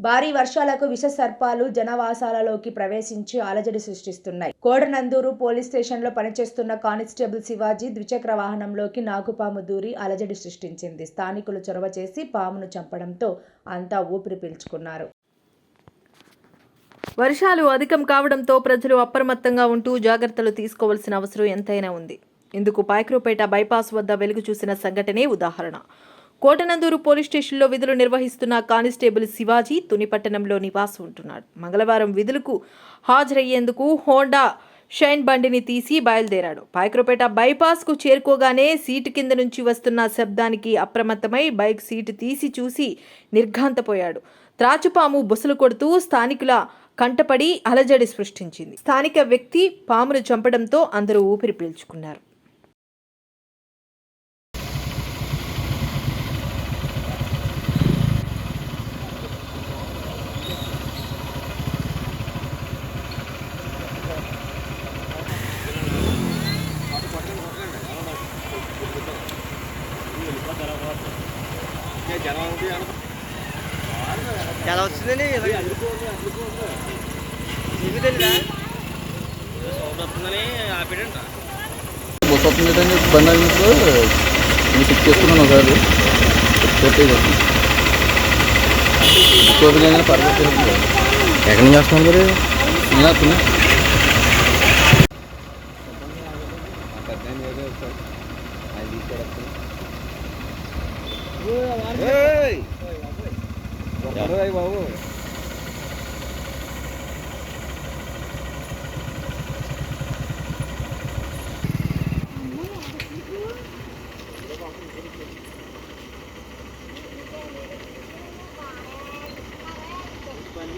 భారీ వర్షాలకు విష సర్పాలు జనవాసాలలోకి ప్రవేశించి అలజడి సృష్టిస్తున్నాయి. కోడనందూరు పోలీస్ స్టేషన్లో పనిచేస్తున్న కానిస్టేబుల్ శివాజీ ద్విచక్ర వాహనంలోకి నాగుపాము దూరి అలజడి సృష్టించింది. స్థానికులు చొరవ చేసి పామును చంపడంతో అంతా ఊపిరి పీల్చుకున్నారు. వర్షాలు అధికం కావడంతో ప్రజలు అప్రమత్తంగా ఉంటూ జాగ్రత్తలు తీసుకోవాల్సిన అవసరం ఎంతైనా ఉంది. ఇందుకు పాయక్రోపేట బైపాస్ వద్ద వెలుగు చూసిన సంఘటనే ఉదాహరణ. కోటనందూరు పోలీస్ స్టేషన్లో విధులు నిర్వహిస్తున్న కానిస్టేబుల్ శివాజీ తునిపట్టణంలో నివాసం ఉంటున్నాడు. మంగళవారం విధులకు హాజరయ్యేందుకు హోండా షైన్ బండిని తీసి బయలుదేరాడు. పాయక్రోపేట బైపాస్కు చేరుకోగానే సీటు కింద నుంచి వస్తున్న శబ్దానికి అప్రమత్తమై బైక్ సీటు తీసి చూసి నిర్ఘాంతపోయాడు. త్రాచుపాము బుసలు కొడుతూ స్థానికుల కంటపడి అలజడి సృష్టించింది. స్థానిక వ్యక్తి పామును చంపడంతో అందరూ ఊపిరి పీల్చుకున్నారు. చాలా వచ్చిందని బస్ వస్తుంది అని చెప్పి బండి ఆగినప్పుడు నేను పిక్ చేసుకున్నాను ఒకసారి. పర్లేదు ఎక్కడి నుంచి వస్తున్నాను మరి? నేను వస్తున్నా. Hey! Hey! Hey! Hey!